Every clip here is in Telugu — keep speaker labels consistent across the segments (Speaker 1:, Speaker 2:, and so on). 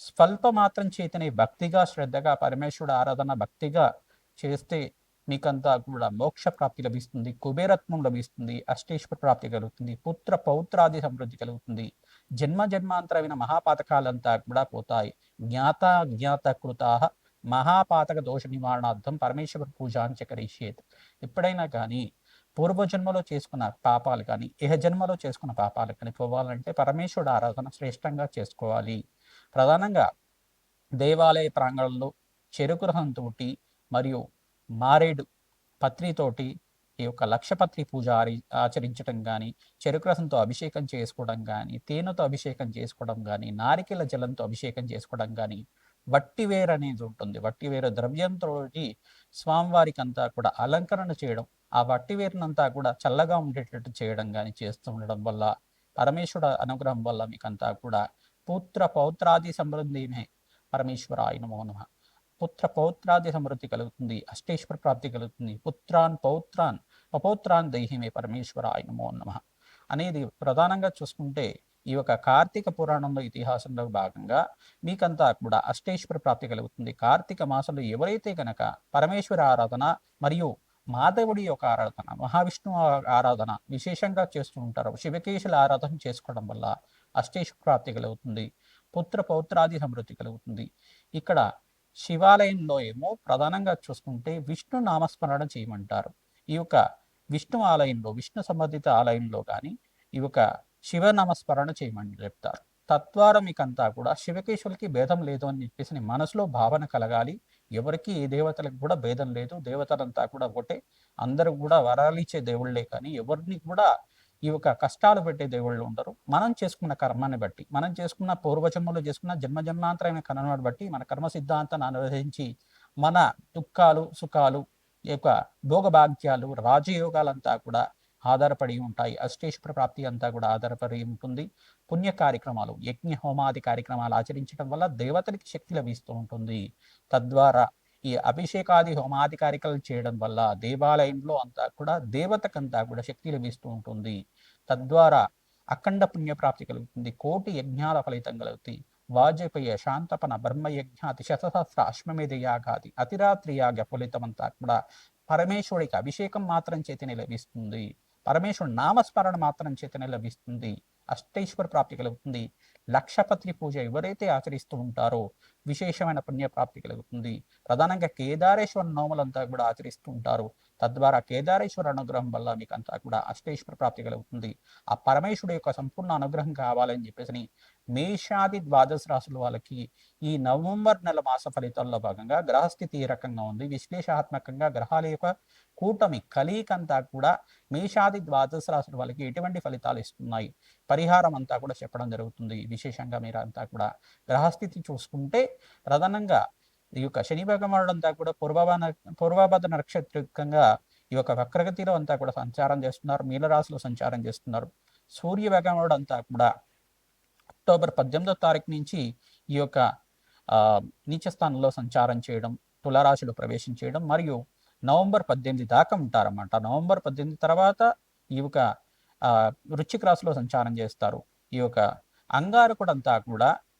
Speaker 1: స్వల్ప మాత్రం చేతనే భక్తిగా శ్రద్ధగా పరమేశ్వరుడు ఆరాధన భక్తిగా చేస్తే మీకంతా కూడా మోక్ష ప్రాప్తి లభిస్తుంది కుబేరత్వం లభిస్తుంది అష్టేశ్వర ప్రాప్తి కలుగుతుంది పుత్ర పౌత్రాది సమృద్ధి కలుగుతుంది. జన్మ జన్మాంతరమైన మహాపాతకాలంతా కూడా పోతాయి. జ్ఞాత జ్ఞాత కృతా మహాపాతక దోష నివారణార్థం పరమేశ్వర పూజాన్ చకరిషేత్. ఎప్పుడైనా కానీ పూర్వజన్మలో చేసుకున్న పాపాలు కానీ ఇహ జన్మలో చేసుకున్న పాపాలు కానీ పోవాలంటే పరమేశ్వరుడు ఆరాధన శ్రేష్టంగా చేసుకోవాలి. ప్రధానంగా దేవాలయ ప్రాంగణంలో చెరుకు తోటి మరియు మారేడు పత్రితోటి ఈ యొక్క లక్షపత్రి పూజ ఆచరించడం కానీ చెరుకు రసంతో అభిషేకం చేసుకోవడం కానీ తేనెతో అభిషేకం చేసుకోవడం కానీ నారికెల జలంతో అభిషేకం చేసుకోవడం కానీ వట్టివేరు అనేది ఉంటుంది. వట్టివేరు ద్రవ్యంతో స్వామివారికి అంతా కూడా అలంకరణ చేయడం ఆ వట్టివేరునంతా కూడా చల్లగా ఉండేటట్టు చేయడం కానీ చేస్తూ ఉండడం వల్ల పరమేశ్వరుడు అనుగ్రహం వల్ల మీకంతా కూడా పుత్ర పౌత్రాది సమృద్ధినే పరమేశ్వర ఆయన నమ పుత్ర పౌత్రాది సమృద్ధి కలుగుతుంది అష్టేశ్వర ప్రాప్తి కలుగుతుంది. పుత్రాన్ పౌత్రాన్ పపౌత్రాన్ దైహిమే పరమేశ్వర ఆయన నమ. అనేది ప్రధానంగా చూసుకుంటే ఈ యొక్క కార్తీక పురాణంలో ఇతిహాసంలో భాగంగా మీకంతా కూడా అష్టేశ్వర ప్రాప్తి కలుగుతుంది. కార్తీక మాసంలో ఎవరైతే గనక పరమేశ్వర ఆరాధన మరియు మాధవుడి యొక్క ఆరాధన మహావిష్ణువు ఆరాధన విశేషంగా చేస్తూ ఉంటారు శివకేశుల ఆరాధన చేసుకోవడం వల్ల అష్టేశ్వర ప్రాప్తి కలుగుతుంది పుత్ర పౌత్రాది సమృద్ధి కలుగుతుంది. ఇక్కడ శివాలయంలో ఏమో ప్రధానంగా చూసుకుంటే విష్ణు నామస్మరణ చేయమంటారు. ఈ యొక్క విష్ణు ఆలయంలో విష్ణు సంబంధిత ఆలయంలో కానీ ఈ యొక్క శివ నామస్మరణ చేయమని చెప్తారు. తద్వారా మీకంతా కూడా శివకేశ్వరులకి భేదం లేదు అని చెప్పేసి మనసులో భావన కలగాలి. ఎవరికి ఏ దేవతలకు కూడా భేదం లేదు. దేవతలంతా కూడా ఒకటే. అందరూ కూడా వరాలిచ్చే దేవుళ్ళే కానీ ఎవరిని కూడా ఈ యొక్క కష్టాలు పెట్టే దేవుళ్ళు ఉండరు. మనం చేసుకున్న కర్మాన్ని బట్టి మనం చేసుకున్న పూర్వజన్మలో చేసుకున్న జన్మ జన్మాంతరమైన కర్మను బట్టి మన కర్మ సిద్ధాంతాన్ని అనువదించి మన దుఃఖాలు సుఖాలు ఈ యొక్క భోగభాగ్యాలు రాజయోగాలంతా కూడా ఆధారపడి ఉంటాయి. అష్టేశ్వర ప్రాప్తి అంతా కూడా ఆధారపడి ఉంటుంది. పుణ్య కార్యక్రమాలు యజ్ఞ హోమాది కార్యక్రమాలు ఆచరించడం వల్ల దేవతలకి శక్తి లభిస్తూ ఉంటుంది. తద్వారా ఈ అభిషేకాది హోమాది కార్యక్రమాలు చేయడం వల్ల దేవాలయంలో అంతా కూడా దేవతకంతా కూడా శక్తి లభిస్తూ ఉంటుంది. తద్వారా అఖండ పుణ్యప్రాప్తి కలుగుతుంది. కోటి యజ్ఞాల ఫలితం కలుగుతుంది. వాజపేయ శాంతపన బ్రహ్మయజ్ఞాతి శతసహస్ర అశ్వమేధ యాగాది అతిరాత్రి యాగ అంతా కూడా పరమేశ్వరుడికి అభిషేకం మాత్రం చేతనే లభిస్తుంది. పరమేశ్వరుడు నామస్మరణ మాత్రం చేతనే లభిస్తుంది. అష్టైశ్వర ప్రాప్తి కలుగుతుంది. లక్షపత్రి పూజ ఎవరైతే ఆచరిస్తూ ఉంటారో విశేషమైన పుణ్యప్రాప్తి కలుగుతుంది. ప్రధానంగా కేదారేశ్వర నోములంతా కూడా ఆచరిస్తూ ఉంటారు. తద్వారా కేదారేశ్వర అనుగ్రహం వల్ల మీకు అంతా కూడా అష్టేశ్వర ప్రాప్తి కలుగుతుంది. ఆ పరమేశ్వరుడు యొక్క సంపూర్ణ అనుగ్రహం కావాలని చెప్పేసి మేషాది ద్వాదశ రాశుల వాళ్ళకి ఈ నవంబర్ నెల మాస ఫలితాల్లో భాగంగా గ్రహస్థితి ఏ రకంగా ఉంది? విశ్లేషాత్మకంగా గ్రహాల యొక్క కూటమి కలీకంతా కూడా మేషాది ద్వాదశ రాశుల వాళ్ళకి ఎటువంటి ఫలితాలు ఇస్తున్నాయి? పరిహారం అంతా కూడా చెప్పడం జరుగుతుంది. విశేషంగా మీరు అంతా కూడా గ్రహస్థితి చూసుకుంటే ప్రధానంగా ఈ యొక్క శని భగవానుడు అంతా కూడా పూర్వభాన పూర్వభద్ర నక్షత్రికంగా ఈ యొక్క వక్రగతిలో అంతా కూడా సంచారం చేస్తున్నారు. మీనరాశిలో సంచారం చేస్తున్నారు. సూర్య భగవానుడు అంతా కూడా అక్టోబర్ పద్దెనిమిదో తారీఖు నుంచి ఈ యొక్క నీచ స్థానంలో సంచారం చేయడం తులారాశిలో ప్రవేశం చేయడం మరియు నవంబర్ పద్దెనిమిది దాకా ఉంటారన్నమాట. నవంబర్ పద్దెనిమిది తర్వాత ఈ యొక్క వృచ్చిక రాశిలో సంచారం చేస్తారు. ఈ యొక్క అంగారకుడు అంతా కూడా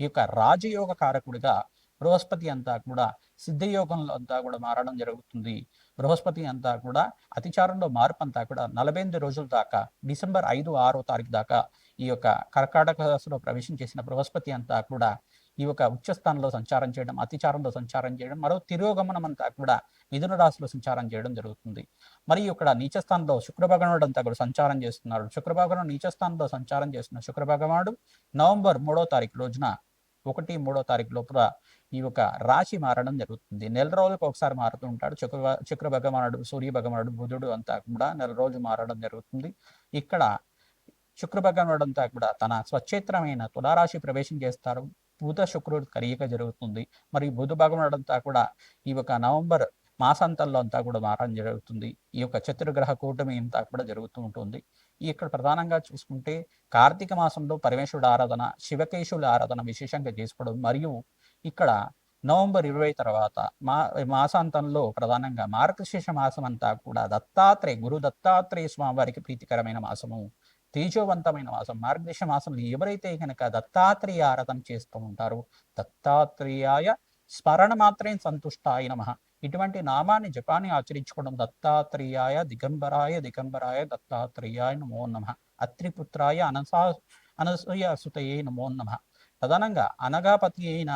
Speaker 1: ఈ యొక్క రాజయోగ కారకుడిగా బృహస్పతి అంతా కూడా సిద్ధయోగంలో అంతా కూడా మారడం జరుగుతుంది. బృహస్పతి అంతా కూడా అతిచారంలో మార్పు అంతా కూడా నలభై ఎనిమిది రోజుల దాకా డిసెంబర్ ఐదు ఆరో తారీఖు దాకా ఈ యొక్క కర్కాటక రాశిలో ప్రవేశం చేసిన బృహస్పతి అంతా కూడా ఈ యొక్క ఉచ్చస్థానంలో సంచారం చేయడం అతిచారంలో సంచారం చేయడం మరో తిరోగమనం అంతా కూడా మిథున రాశిలో సంచారం చేయడం జరుగుతుంది. మరియు ఇక్కడ నీచస్థానంలో శుక్రభగవానుడు అంతా కూడా సంచారం చేస్తున్నాడు. శుక్రభగవానుడు నీచస్థానంలో సంచారం చేస్తున్న శుక్రభగవానుడు నవంబర్ మూడో తారీఖు రోజున ఒకటి మూడో తారీఖు లోపల ఈ యొక్క రాశి మారడం జరుగుతుంది. నెల రోజులకు ఒకసారి మారుతూ ఉంటాడు. శుక్ర శుక్ర భగవానుడు సూర్య భగవానుడు బుధుడు అంతా కూడా నెల రోజు మారడం జరుగుతుంది. ఇక్కడ శుక్ర భగవానుడు అంతా కూడా తన స్వచ్ఛేత్రమైన తులారాశి ప్రవేశం చేస్తారు. బుధ శుక్రుడు కలియక జరుగుతుంది. మరియు బుధ భగవానుడు అంతా కూడా ఈ యొక్క నవంబర్ మాసాంతంలో అంతా కూడా మారడం జరుగుతుంది. ఈ యొక్క చతుర్గ్రహ కూటమి అంతా కూడా జరుగుతూ ఉంటుంది. ఇక్కడ ప్రధానంగా చూసుకుంటే కార్తీక మాసంలో పరమేశ్వరుడు ఆరాధన శివకేశుల ఆరాధన విశేషంగా చేసుకోవడం మరియు ఇక్కడ నవంబర్ ఇరవై తర్వాత మా మాసాంతంలో ప్రధానంగా మార్గశీర్ష మాసం అంతా కూడా దత్తాత్రేయ గురు దత్తాత్రేయ స్వామి వారికి ప్రీతికరమైన మాసము. తేజోవంతమైన మాసం మార్గదర్శ మాసంలో ఎవరైతే కనుక దత్తాత్రేయ ఆరాధన చేస్తూ ఉంటారో దత్తాత్రేయాయ స్మరణ మాత్రమే సంతుష్టాయ నమ. ఇటువంటి నామాన్ని జపాన్ని ఆచరించుకోవడం దత్తాత్రేయాయ దిగంబరాయ దిగంబరాయ దత్తాత్రేయాయ నమో నమ. అత్రిపుత్రాయ అనసా అనసూయ సుతయే నమో నమ. ప్రధానంగా అనగాపతి అయిన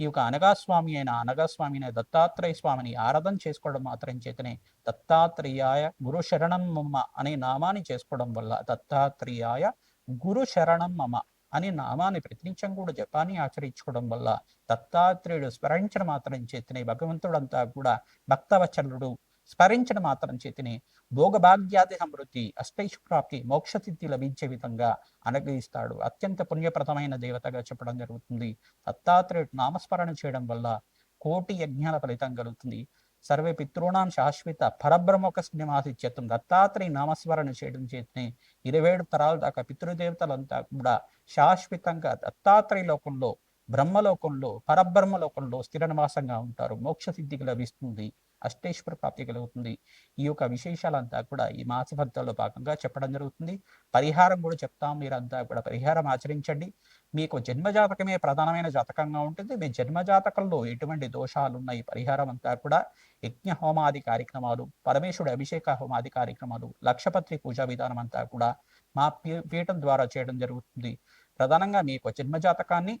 Speaker 1: ఈ యొక్క అనగాస్వామి అయిన అనగాస్వామి అయిన దత్తాత్రేయ స్వామిని ఆరాధన చేసుకోవడం మాత్రం చేతనే దత్తాత్రేయాయ గురు శరణం మమ్మ అనే నామాన్ని చేసుకోవడం వల్ల దత్తాత్రేయాయ గురు శరణం మమ అనే నామాన్ని ప్రతినిత్యం కూడా జపాన్ని ఆచరించుకోవడం వల్ల దత్తాత్రేయుడు స్మరించడం మాత్రం చేతనే భగవంతుడంతా కూడా భక్తవచనుడు స్మరించడం మాత్రం చేతిని భోగభాగ్యాది సమృద్ధి అష్టైశ్వరాప్తి మోక్షసిద్ధి లభించే విధంగా అనుగ్రహిస్తాడు. అత్యంత పుణ్యప్రదమైన దేవతగా చెప్పడం జరుగుతుంది. దత్తాత్రేయుడు నామస్మరణ చేయడం వల్ల కోటి యజ్ఞాల ఫలితం కలుగుతుంది. సర్వే పితృణాం శాశ్వత పరబ్రహ్మక నివాసిత్యత్వం దత్తాత్రేయ నామస్మరణ చేయడం చేతనే ఇరవై ఏడు తరాల దాకా పితృదేవతలంతా కూడా శాశ్వతంగా దత్తాత్రేయ లోకంలో బ్రహ్మలోకంలో పరబ్రహ్మ లోకంలో స్థిర నివాసంగా ఉంటారు. మోక్ష సిద్ధికి లభిస్తుంది. అష్టేశ్వర ప్రాప్తి కలుగుతుంది. ఈ యొక్క విశేషాలంతా కూడా ఈ మాస భాగంగా చెప్పడం జరుగుతుంది. పరిహారం కూడా చెప్తాం. మీరంతా కూడా పరిహారం ఆచరించండి. మీకు జన్మజాతకమే ప్రధానమైన జాతకంగా ఉంటుంది. మీ జన్మజాతకంలో ఎటువంటి దోషాలు ఉన్నాయి? పరిహారం అంతా కూడా యజ్ఞ హోమాది కార్యక్రమాలు పరమేశ్వరుడు అభిషేక హోమాది కార్యక్రమాలు లక్షపత్రి పూజా విధానం అంతా కూడా మా పీఠం ద్వారా చేయడం జరుగుతుంది. ప్రధానంగా మీకు జన్మజాతకాన్ని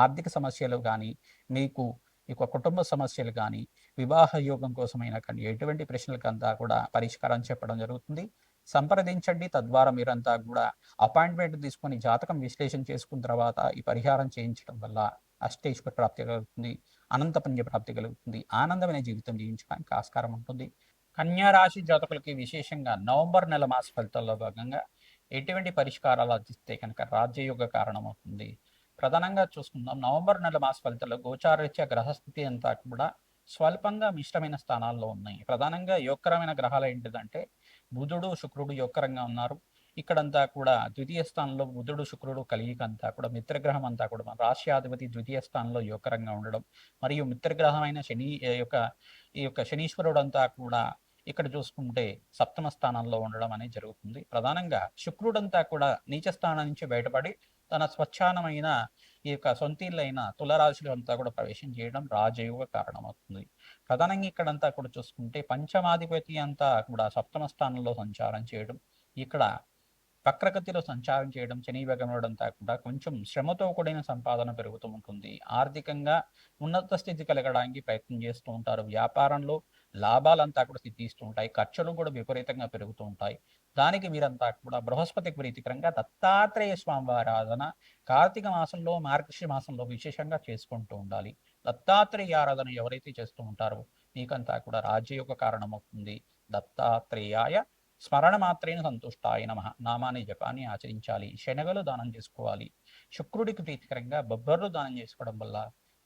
Speaker 1: ఆర్థిక సమస్యలు కానీ మీకు యొక్క కుటుంబ సమస్యలు కానీ వివాహ యోగం కోసమైనా కానీ ఎటువంటి ప్రశ్నలకు అంతా కూడా పరిష్కారం చెప్పడం జరుగుతుంది. సంప్రదించండి. తద్వారా మీరంతా కూడా అపాయింట్మెంట్ తీసుకొని జాతకం విశ్లేషణ చేసుకున్న తర్వాత ఈ పరిహారం చేయించడం వల్ల అష్టేశ్వర ప్రాప్తి కలుగుతుంది. అనంత పుణ్య ప్రాప్తి కలుగుతుంది. ఆనందమైన జీవితం జీవించడానికి ఆస్కారం ఉంటుంది. కన్యా రాశి జాతకులకి విశేషంగా నవంబర్ నెల మాస ఫలితాల్లో భాగంగా ఎటువంటి పరిష్కారాలు అందిస్తే కనుక రాజ్యయోగ కారణమవుతుంది. ప్రధానంగా చూసుకుందాం. నవంబర్ నెల మాస ఫలితాల్లో గోచారరీత్యా గ్రహస్థితి అంతా కూడా స్వల్పంగా మిశ్రమైన స్థానాల్లో ఉన్నాయి. ప్రధానంగా యోగకరమైన గ్రహాలు ఏంటిదంటే బుధుడు శుక్రుడు యోగకరంగా ఉన్నారు. ఇక్కడంతా కూడా ద్వితీయ స్థానంలో బుధుడు శుక్రుడు కలియిక అంతా కూడా మిత్రగ్రహం అంతా కూడా మన రాష్ట్రాధిపతి ద్వితీయ స్థానంలో యోగకరంగా ఉండడం మరియు మిత్రగ్రహమైన శని యొక్క ఈ యొక్క శనీశ్వరుడు అంతా కూడా ఇక్కడ చూసుకుంటే సప్తమ స్థానంలో ఉండడం అనేది జరుగుతుంది. ప్రధానంగా శుక్రుడంతా కూడా నీచ స్థానం నుంచి బయటపడి తన స్వచ్ఛానమైన ఈ యొక్క సొంతిళ్ళైన తులరాశులు అంతా కూడా ప్రవేశం చేయడం రాజయోగ కారణమవుతుంది. ప్రధానంగా ఇక్కడంతా కూడా చూసుకుంటే పంచమాధిపతి అంతా కూడా సప్తమ స్థానంలో సంచారం చేయడం ఇక్కడ వక్రగతిలో సంచారం చేయడం శని భగవడం కాకుండా కొంచెం శ్రమతో కూడిన సంపాదన పెరుగుతూ ఉంటుంది. ఆర్థికంగా ఉన్నత స్థితి కలగడానికి ప్రయత్నం చేస్తూ ఉంటారు. వ్యాపారంలో లాభాలంతా కూడా సిద్ధిస్తూ ఉంటాయి. ఖర్చులు కూడా విపరీతంగా పెరుగుతూ ఉంటాయి. దానికి మీరంతా కూడా బృహస్పతి ప్రీతికరంగా దత్తాత్రేయ స్వామివారి ఆరాధన కార్తీక మాసంలో మార్గశి మాసంలో విశేషంగా చేసుకుంటూ ఉండాలి. దత్తాత్రేయ ఆరాధన ఎవరైతే చేస్తూ ఉంటారో మీకంతా కూడా రాజ్యయోగ కారణమవుతుంది. దత్తాత్రేయాయ స్మరణ మాత్రేన సంతుష్టాయ నమ. నామాన్ని జపాన్ని ఆచరించాలి. శనగలు దానం చేసుకోవాలి. శుక్రుడికి ప్రీతికరంగా బొబ్బర్లు దానం చేసుకోవడం వల్ల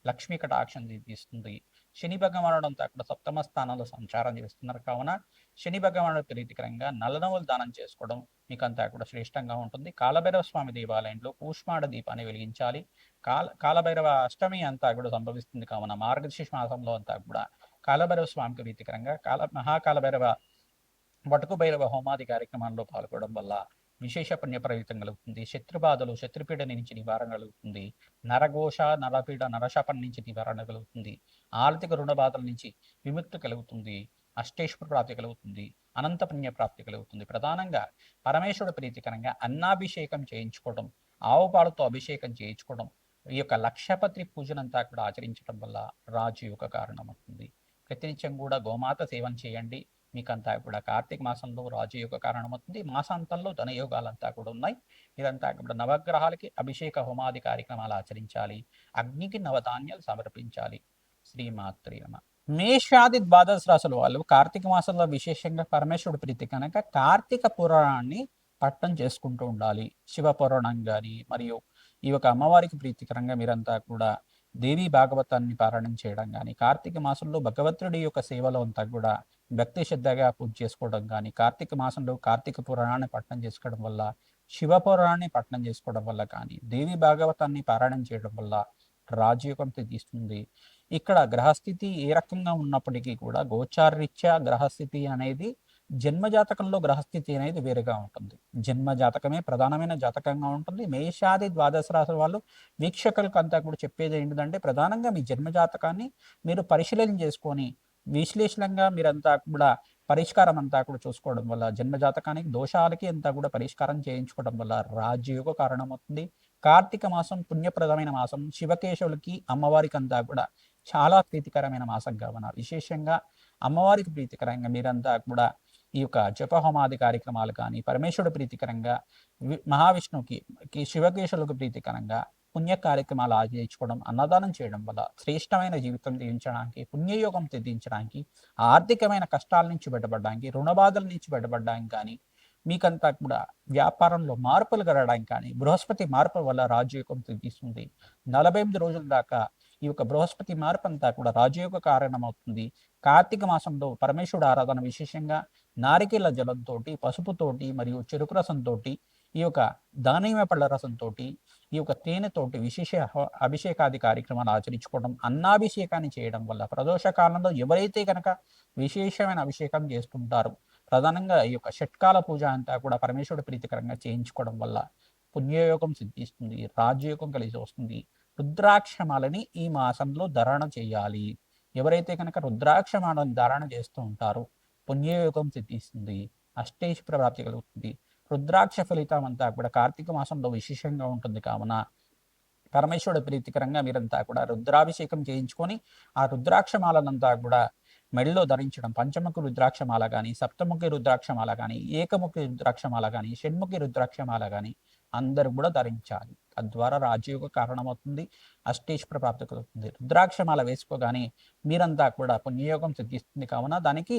Speaker 1: లక్ష్మీ కటాక్షం తీస్తుంది. శని భగవానుడంతా అక్కడ సప్తమ స్థానంలో సంచారం చేస్తున్నారు. కావున శని భగవానుడు ప్రీతికరంగా నల్లనవులు దానం చేసుకోవడం మీకంతా కూడా శ్రేష్టంగా ఉంటుంది. కాలభైరవ స్వామి దేవాలయంలో కూష్మాడ దీపాన్ని వెలిగించాలి. కాల కాలభైరవ అష్టమి అంతా కూడా సంభవిస్తుంది. కావున మార్గశీర్ష మాసంలో అంతా కూడా కాలభైరవ స్వామికి రీతికరంగా కాల మహాకాలభైరవ వటుకు భైరవ హోమాది కార్యక్రమాల్లో పాల్గొనడం వల్ల విశేష పుణ్యప్రయుతం కలుగుతుంది. శత్రుబాధలు శత్రుపీడ నుంచి నివారణ కలుగుతుంది. నరఘోష నరపీడ నరశాపం నుంచి నివారణ కలుగుతుంది. ఆర్థిక రుణ బాధల నుంచి విముక్తి కలుగుతుంది. అష్టేశ్వర ప్రాప్తి కలుగుతుంది. అనంత పుణ్య ప్రాప్తి కలుగుతుంది. ప్రధానంగా పరమేశ్వరుడు ప్రీతికరంగా అన్నాభిషేకం చేయించుకోవడం ఆవు పాలతో అభిషేకం చేయించుకోవడం ఈ యొక్క లక్షపత్రి పూజనంతా కూడా ఆచరించడం వల్ల రాజు యొక్క కారణం అవుతుంది ప్రతినిత్యం కూడా గోమాత సేవన చేయండి. మీకంతా కూడా కార్తీక మాసంలో రాజయోగ కారణమవుతుంది. మాసాంతంలో ధనయోగాలంతా కూడా ఉన్నాయి. ఇదంతా కూడా నవగ్రహాలకి అభిషేక హోమాది కార్యక్రమాలు ఆచరించాలి. అగ్నికి నవధాన్యాలు సమర్పించాలి. శ్రీమాత్రి నమ. మేషాది ద్వాదశ రాశుల వాళ్ళు కార్తీక మాసంలో విశేషంగా పరమేశ్వరుడు ప్రీతి కనుక కార్తీక పురాణాన్ని పట్టం చేసుకుంటూ ఉండాలి. శివ పురాణం కానీ మరియు ఈ యొక్క అమ్మవారికి ప్రీతికరంగా మీరంతా కూడా దేవి భాగవతాన్ని పారాయణం చేయడం కానీ కార్తీక మాసంలో భగవంతుడి యొక్క సేవలో అంతా కూడా భక్తి శ్రద్ధగా పూజ చేసుకోవడం కానీ కార్తీక మాసంలో కార్తీక పురాణాన్ని పట్టణం చేసుకోవడం వల్ల శివ పురాణాన్ని పట్టణం చేసుకోవడం వల్ల కానీ దేవి భాగవతాన్ని పారాయణం చేయడం వల్ల రాజయోగం తీస్తుంది ఇక్కడ గ్రహస్థితి ఏ రకంగా ఉన్నప్పటికీ కూడా గోచారరీత్యా గ్రహస్థితి అనేది జన్మ జాతకంలో గ్రహస్థితి అనేది వేరుగా ఉంటుంది. జన్మ జాతకమే ప్రధానమైన జాతకంగా ఉంటుంది. మేషాది ద్వాదశ రాశుల వాళ్ళు వీక్షకులకు అంతా కూడా చెప్పేది ఏంటంటే ప్రధానంగా మీ జన్మ జాతకాన్ని మీరు పరిశీలన చేసుకొని విశ్లేషణంగా మీరంతా కూడా పరిష్కారం అంతా కూడా చూసుకోవడం వల్ల జన్మజాతకానికి దోషాలకి అంతా కూడా పరిష్కారం చేయించుకోవడం వల్ల రాజయోగ కారణమవుతుంది. కార్తీక మాసం పుణ్యప్రదమైన మాసం. శివకేశవులకి అమ్మవారికి అంతా కూడా చాలా ప్రీతికరమైన మాసంగా ఉన్నారు విశేషంగా అమ్మవారికి ప్రీతికరంగా మీరంతా కూడా ఈ యొక్క జపహోమాది కార్యక్రమాలు కానీ పరమేశ్వరుడు ప్రీతికరంగా మహావిష్ణువుకి శివకేశవులకు ప్రీతికరంగా పుణ్య కార్యక్రమాలు ఆచరించుకోవడం అన్నదానం చేయడం వల్ల శ్రేష్టమైన జీవితం జీవించడానికి పుణ్యయోగం తెదించడానికి ఆర్థికమైన కష్టాల నుంచి బయటపడడానికి రుణబాధల నుంచి బయటపడడానికి కానీ మీకంతా కూడా వ్యాపారంలో మార్పులు గడడానికి కానీ బృహస్పతి మార్పు వల్ల రాజయోగం తెగిస్తుంది నలభై ఎనిమిది రోజుల దాకా ఈ యొక్క బృహస్పతి మార్పు అంతా కూడా రాజయోగ కారణమవుతుంది. కార్తీక మాసంలో పరమేశ్వరుడు ఆరాధన విశేషంగా నారికేళ్ళ జలంతో పసుపుతోటి మరియు చెరుకు రసంతో ఈ యొక్క దానిమ్మ పళ్ళ రసంతో ఈ యొక్క తేనెతోటి విశేష అభిషేకాది కార్యక్రమాలు ఆచరించుకోవడం అన్నాభిషేకాన్ని చేయడం వల్ల ప్రదోష కాలంలో ఎవరైతే కనుక విశేషమైన అభిషేకం చేస్తుంటారో ప్రధానంగా ఈ యొక్క షట్కాల పూజ అంతా కూడా పరమేశ్వరుడు ప్రీతికరంగా చేయించుకోవడం వల్ల పుణ్యయోగం సిద్ధిస్తుంది రాజయోగం కలిసి వస్తుంది. రుద్రాక్షమాలని ఈ మాసంలో ధారణ చేయాలి. ఎవరైతే కనుక రుద్రాక్షమాలను ధారణ చేస్తూ ఉంటారో పుణ్యయోగం సిద్ధిస్తుంది అష్టేష్ ప్రాప్తి కలుగుతుంది. రుద్రాక్ష ఫలితం అంతా కూడా కార్తీక మాసంలో విశేషంగా ఉంటుంది. కావున పరమేశ్వరుడు ప్రీతికరంగా మీరంతా కూడా రుద్రాభిషేకం చేయించుకొని ఆ రుద్రాక్షమాలనంతా కూడా మెడలో ధరించడం పంచముఖి రుద్రాక్షమాల కానీ సప్తముఖి రుద్రాక్షమాల కానీ ఏకముఖి రుద్రాక్షమాల కానీ షణ్ముఖి రుద్రాక్షమాల కానీ అందరూ కూడా ధరించాలి. తద్వారా రాజయోగ కారణమవుతుంది అష్టేశ్వర ప్రాప్తి కలుగుతుంది. రుద్రాక్షమాల వేసుకోగానే మీరంతా కూడా పుణ్యయోగం సిద్ధిస్తుంది. కావున దానికి